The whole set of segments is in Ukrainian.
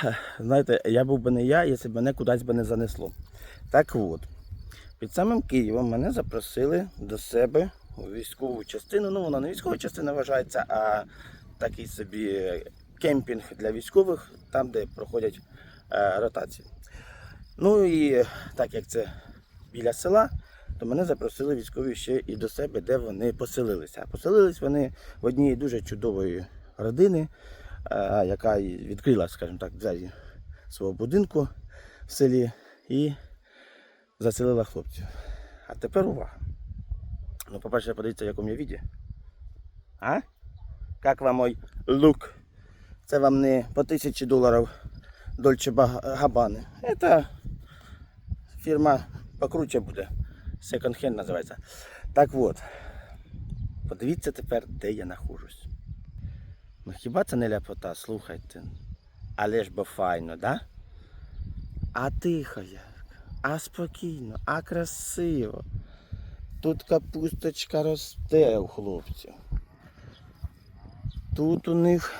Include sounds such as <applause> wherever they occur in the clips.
<laughs> знаєте, я був би не я, якщо б мене кудись би не занесло. Так от, під самим Києвом мене запросили до себе у військову частину. Ну, вона не військова частина вважається, а такий собі кемпінг для військових, там, де проходять е, ротації. Ну і так як це біля села, то мене запросили військові ще і до себе, де вони поселилися. Поселились вони в одній дуже чудової родини, яка відкрила, скажімо так, двері свого будинку в селі і заселила хлопців. А тепер увага. Ну, по-перше, подивіться, в якому я віді. А? Як вам мой лук? Це вам не по тисячі доларів Дольче Габани. Це фірма покруче буде. Second hand називається. Так от. Подивіться тепер, де я нахожусь. Ну хіба це не ляпота, слухайте. Але ж бо файно, да? А тихо як, а спокійно, а красиво. Тут капусточка росте у хлопців. Тут у них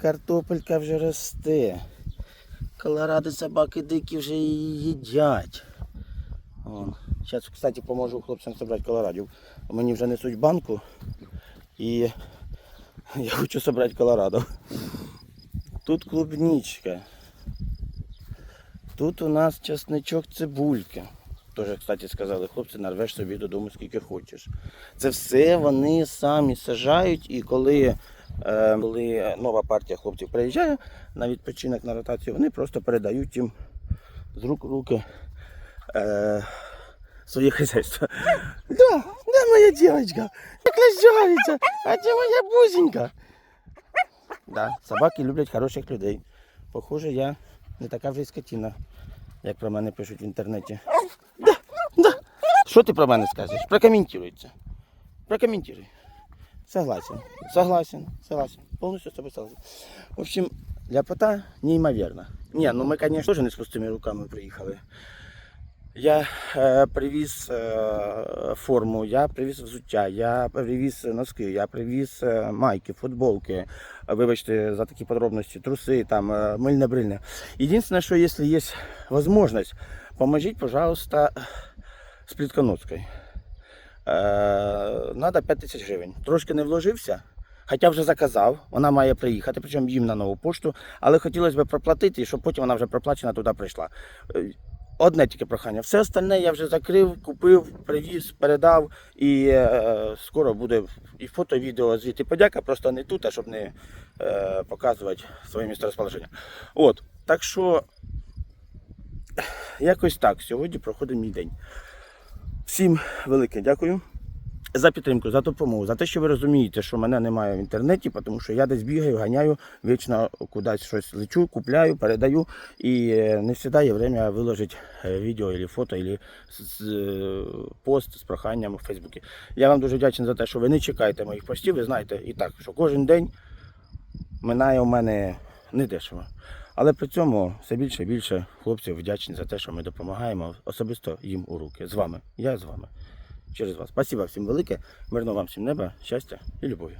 картопелька вже росте. Колоради собаки дикі вже її їдять. Зараз, кстати, поможу хлопцям зібрати колорадів. Мені вже несуть банку і я хочу зібрати колорадо. Тут клубничка. Тут у нас чесничок цибульки. Теж, кстати, сказали, хлопці, нарвеш собі додому скільки хочеш. Це все вони самі сажають і коли, е, коли нова партія хлопців приїжджає на відпочинок на ротацію, вони просто передають їм з рук руки е, своє хазяйство. Да, де моя дівчинка? Як лежавиця, а де моя бузенька? Да, собаки люблять хороших людей. Похоже, я не така вже скотина, як про мене пишуть в інтернеті. Да, да. Що ти про мене скажеш? Прокоментуй це. Прокоментуй. Согласен. Согласен. Согласен. Полностью с тобой согласен. В общем, ляпота неймовірна. Ні, ну ми, конечно, теж не з пустими руками приїхали. Я е, привіз е, форму, я привіз взуття, я привіз носки, я привіз е, майки, футболки, е, вибачте за такі подробності, труси, там, е, мильне брильне. Єдине, що якщо є можливість, поможіть, пожалуйста, з плітконоскою. Е, надо 5 тисяч гривень. Трошки не вложився, хоча вже заказав, вона має приїхати, причому їм на нову пошту, але хотілося б проплатити, щоб потім вона вже проплачена туди прийшла. Е, Одне тільки прохання. Все остальне я вже закрив, купив, привіз, передав і е, скоро буде і фото, і відео звідти подяка, просто не тут, а щоб не е, показувати своє місце розположення. От, так що якось так. Сьогодні проходить мій день. Всім велике дякую за підтримку, за допомогу, за те, що ви розумієте, що мене немає в інтернеті, тому що я десь бігаю, ганяю, вічно кудись щось лечу, купляю, передаю. І е, не завжди время виложити е, відео або фото, або з- пост з проханням у Фейсбуці. Я вам дуже вдячний за те, що ви не чекаєте моїх постів. Ви знаєте і так, що кожен день минає у мене недешево. Але при цьому все більше і більше хлопців вдячні за те, що ми допомагаємо особисто їм у руки. З вами. Я з вами. Через вас. Спасибо всім велике. Мирного вам всім неба, щастя і любові.